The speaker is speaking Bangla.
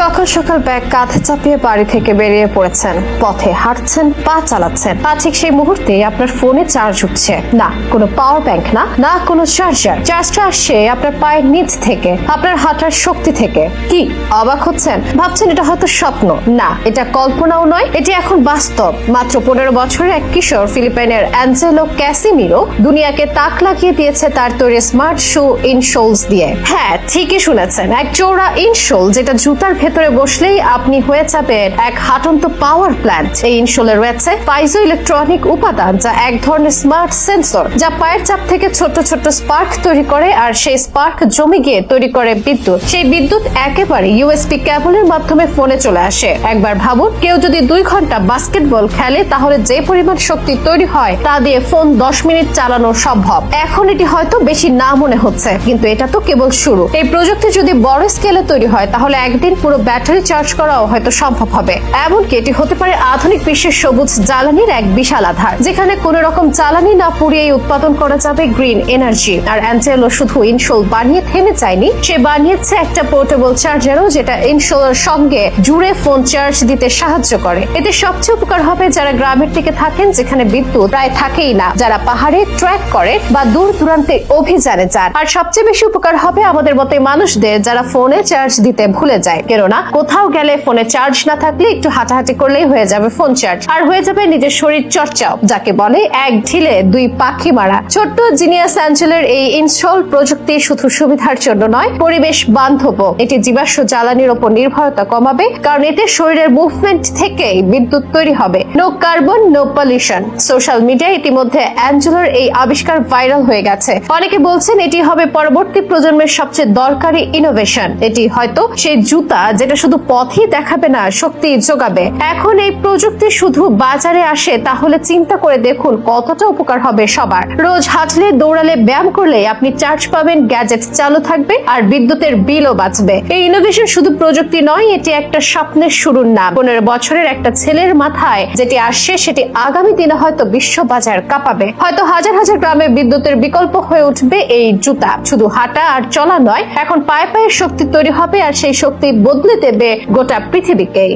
সকাল সকাল ব্যাগ কাঁধে চাপিয়ে বাড়ি থেকে বেরিয়ে পড়েছেন। পথে হাঁটছেন, পা চালাচ্ছেন। পা ঠিক সেই মুহূর্তে আপনার ফোনে চার্জ উঠছে। না, কোনো পাওয়ার ব্যাংক না না কোনো চার্জার চার্জটা আসছে আপনার পায়ের নিচ থেকে, আপনার হাঁটার শক্তি থেকে। কি, অবাক হচ্ছেন? ভাবছেন এটা হয়তো স্বপ্ন। না, এটা কল্পনাও নয়, এটি এখন বাস্তব। মাত্র পনেরো বছরের এক কিশোর ফিলিপাইনের অ্যাঞ্জেলো ক্যাসিমিরো দুনিয়াকে তাক লাগিয়ে দিয়েছে তার তৈরি স্মার্ট শু ইনশোলস দিয়ে। হ্যাঁ ঠিকই শুনেছেন, এক চৌড়া ইনশোল যেটা জুতার ভেতরে বসলেই আপনি হয়ে যাবেন এক হাটন্ত পাওয়ার প্ল্যান্ট এই ইনশোলে রয়েছে পাইজো ইলেকট্রনিক উপাদান যা এক ধরনের স্মার্ট সেন্সর যা পায়ের চাপ থেকে ছোট ছোট স্পার্ক তৈরি করে আর সেই স্পার্ক জমে গিয়ে তৈরি করে বিদ্যুৎ। সেই বিদ্যুৎ একেবারে ইউএসপি কেবলের মাধ্যমে ফোনে চলে আসে। একবার ভাবুন, কেউ যদি দুই ঘণ্টা বাস্কেটবল খেলে তাহলে যে পরিমাণ শক্তি তৈরি হয় তা দিয়ে ফোন দশ মিনিট চালানো সম্ভব। এখন এটি হয়তো বেশি না মনে হচ্ছে, কিন্তু এটা তো কেবল শুরু। এই প্রযুক্তি যদি বড় স্কেলে তৈরি হয় তাহলে একদিন পুরো ব্যাটারি চার্জ করাও হয়তো সম্ভব হবে। এমনকি এটি হতে পারে আধুনিক বিশ্বের সবুজ জ্বালানির এক বিশাল আধার। যেখানে কোনো রকম জ্বালানি না পুড়িয়েই উৎপাদন করা যাবে গ্রিন এনার্জি। আর অ্যান্টেলো শুধু ইনশোল বানিয়ে থেমে চায়নি সে বানিয়েছে একটা পোর্টেবল চার্জারও যেটা ইনশোলের সঙ্গে জুড়ে ফোন চার্জ দিতে সাহায্য করে। এতে সবচেয়ে উপকার হবে যারা গ্রামের দিকে থাকেন, যেখানে বিদ্যুৎ প্রায় থাকেই না। যারা পাহাড়ে ট্র্যাক করে বা দূর দূরান্তে অভিযানে যান। আর সবচেয়ে বেশি উপকার হবে আমাদের মতে মানুষদের যারা ফোনে চার্জ দিতে ভুলে যায়। কেননা কোথাও গেলে ফোনে চার্জ না থাকলে একটু হাঁটাহাঁটি করলেই হয়ে যাবে ফোন চার্জ আর হয়ে যাবে নিজের শরীর চর্চাও, যাকে বলে এক ঢিলে দুই পাখি মারা। ছোট্ট জিনিয়াস অ্যাঞ্জেলের এই ইনস্টল প্রযুক্তি শুধু সুবিধার জন্য নয়, পরিবেশ বান্ধব এটি জীবাশ্ম জ্বালানির ওপর নির্ভরতা কমাবে, কারণ এতে শরীরের মুভমেন্ট থেকেই বিদ্যুৎ তৈরি হবে। No carbon no pollution social মিডিয়ায় ইতিমধ্যে অ্যাঞ্জেলোর এই আবিষ্কার ভাইরাল হয়ে গেছে। অনেকে বলছেন এটি হবে পরবর্তী প্রজন্মের সবচেয়ে দরকারি ইনোভেশন এটি হয়তো সেই জুতা যেটা শুধু পথই দেখাবে না, শক্তি যোগাবে। এখন এই প্রযুক্তি শুধু বাজারে আসে, তাহলে চিন্তা করে দেখুন কতটা উপকার হবে সবার। রোজ হাঁটলে, দৌড়ালে, ব্যায়াম করলে আপনি চার্জ পাবেন গ্যাজেট চালু থাকবে আর বিদ্যুতের বিলও বাঁচবে। এই ইনোভেশন শুধু প্রযুক্তি নয়, এটি একটা স্বপ্নের শুরুর নাম। পনেরো বছরের একটা ছেলের মাথায় যেটি আসছে, সেটি আগামী দিনে হয়তো বিশ্ব বাজার কাঁপাবে। হয়তো হাজার হাজার গ্রামে বিদ্যুতের বিকল্প হয়ে উঠবে এই জুতা। শুধু হাঁটা আর চলা নয়, এখন পায়ে পায়ে শক্তি তৈরি হবে আর সেই শক্তি বদলে দেবে গোটা পৃথিবীকেই।